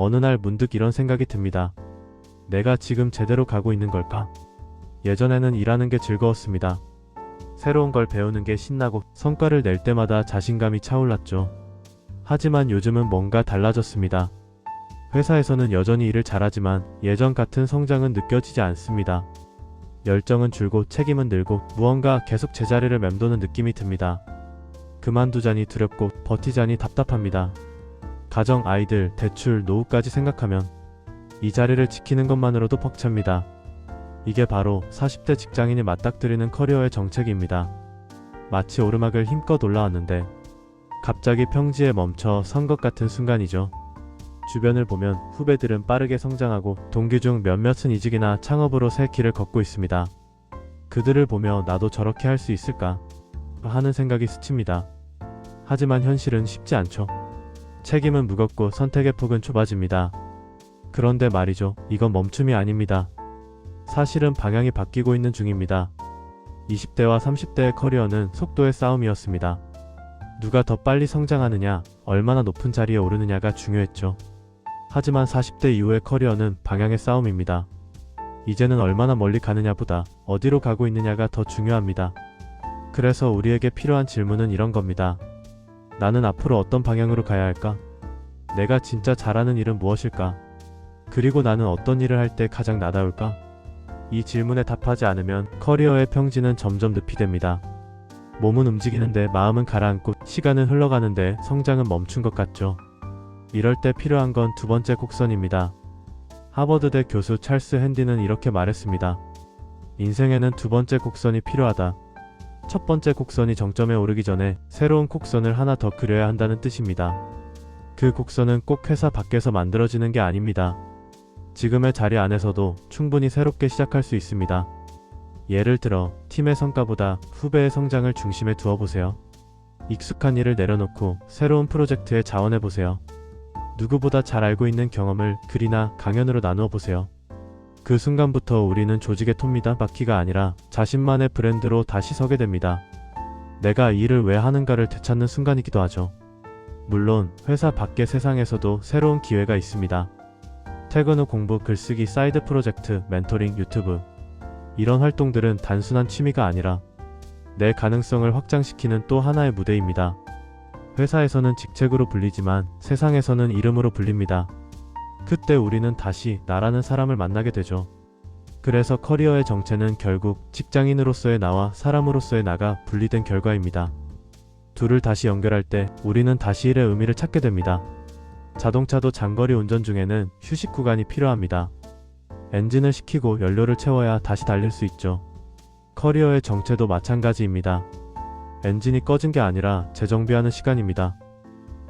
어느 날 문득 이런 생각이 듭니다. 내가 지금 제대로 가고 있는 걸까? 예전에는 일하는 게 즐거웠습니다. 새로운 걸 배우는 게 신나고 성과를 낼 때마다 자신감이 차올랐죠. 하지만 요즘은 뭔가 달라졌습니다. 회사에서는 여전히 일을 잘하지만 예전 같은 성장은 느껴지지 않습니다. 열정은 줄고 책임은 늘고 무언가 계속 제자리를 맴도는 느낌이 듭니다. 그만두자니 두렵고 버티자니 답답합니다. 가정, 아이들, 대출, 노후까지 생각하면 이 자리를 지키는 것만으로도 벅찹니다. 이게 바로 40대 직장인이 맞닥뜨리는 커리어의 정책입니다. 마치 오르막을 힘껏 올라왔는데 갑자기 평지에 멈춰 선 것 같은 순간이죠. 주변을 보면 후배들은 빠르게 성장하고 동기 중 몇몇은 이직이나 창업으로 새 길을 걷고 있습니다. 그들을 보며 나도 저렇게 할 수 있을까 하는 생각이 스칩니다. 하지만 현실은 쉽지 않죠. 책임은 무겁고 선택의 폭은 좁아집니다. 그런데 말이죠. 이건 멈춤이 아닙니다. 사실은 방향이 바뀌고 있는 중입니다. 20대와 30대의 커리어는 속도의 싸움이었습니다. 누가 더 빨리 성장하느냐, 얼마나 높은 자리에 오르느냐가 중요했죠. 하지만 40대 이후의 커리어는 방향의 싸움입니다. 이제는 얼마나 멀리 가느냐보다 어디로 가고 있느냐가 더 중요합니다. 그래서 우리에게 필요한 질문은 이런 겁니다. 나는 앞으로 어떤 방향으로 가야 할까? 내가 진짜 잘하는 일은 무엇일까? 그리고 나는 어떤 일을 할 때 가장 나다울까? 이 질문에 답하지 않으면 커리어의 평지는 점점 늪이 됩니다. 몸은 움직이는데 마음은 가라앉고 시간은 흘러가는데 성장은 멈춘 것 같죠. 이럴 때 필요한 건 두 번째 곡선입니다. 하버드대 교수 찰스 핸디는 이렇게 말했습니다. 인생에는 두 번째 곡선이 필요하다. 첫 번째 곡선이 정점에 오르기 전에 새로운 곡선을 하나 더 그려야 한다는 뜻입니다. 그 곡선은 꼭 회사 밖에서 만들어지는 게 아닙니다. 지금의 자리 안에서도 충분히 새롭게 시작할 수 있습니다. 예를 들어 팀의 성과보다 후배의 성장을 중심에 두어 보세요. 익숙한 일을 내려놓고 새로운 프로젝트에 자원해 보세요. 누구보다 잘 알고 있는 경험을 글이나 강연으로 나누어 보세요. 그 순간부터 우리는 조직의 톱니다 바퀴가 아니라 자신만의 브랜드로 다시 서게 됩니다. 내가 이 일을 왜 하는가를 되찾는 순간이기도 하죠. 물론 회사 밖의 세상에서도 새로운 기회가 있습니다. 퇴근 후 공부, 글쓰기, 사이드 프로젝트, 멘토링, 유튜브 이런 활동들은 단순한 취미가 아니라 내 가능성을 확장시키는 또 하나의 무대입니다. 회사에서는 직책으로 불리지만 세상에서는 이름으로 불립니다. 그때 우리는 다시 나라는 사람을 만나게 되죠. 그래서 커리어의 정체는 결국 직장인으로서의 나와 사람으로서의 나가 분리된 결과입니다. 둘을 다시 연결할 때 우리는 다시 일의 의미를 찾게 됩니다. 자동차도 장거리 운전 중에는 휴식 구간이 필요합니다. 엔진을 식히고 연료를 채워야 다시 달릴 수 있죠. 커리어의 정체도 마찬가지입니다. 엔진이 꺼진 게 아니라 재정비하는 시간입니다.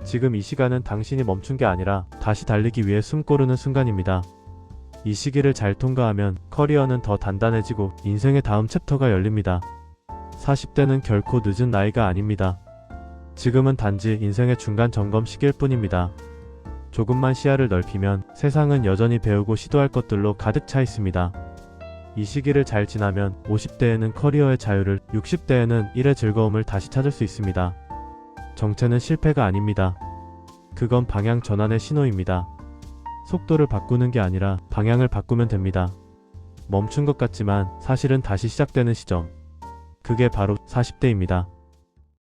지금 이 시간은 당신이 멈춘 게 아니라 다시 달리기 위해 숨 고르는 순간입니다. 이 시기를 잘 통과하면 커리어는 더 단단해지고 인생의 다음 챕터가 열립니다. 40대는 결코 늦은 나이가 아닙니다. 지금은 단지 인생의 중간 점검 시기일 뿐입니다. 조금만 시야를 넓히면 세상은 여전히 배우고 시도할 것들로 가득 차 있습니다. 이 시기를 잘 지나면 50대에는 커리어의 자유를, 60대에는 일의 즐거움을 다시 찾을 수 있습니다. 정체는 실패가 아닙니다. 그건 방향 전환의 신호입니다. 속도를 바꾸는 게 아니라 방향을 바꾸면 됩니다. 멈춘 것 같지만 사실은 다시 시작되는 시점. 그게 바로 40대입니다.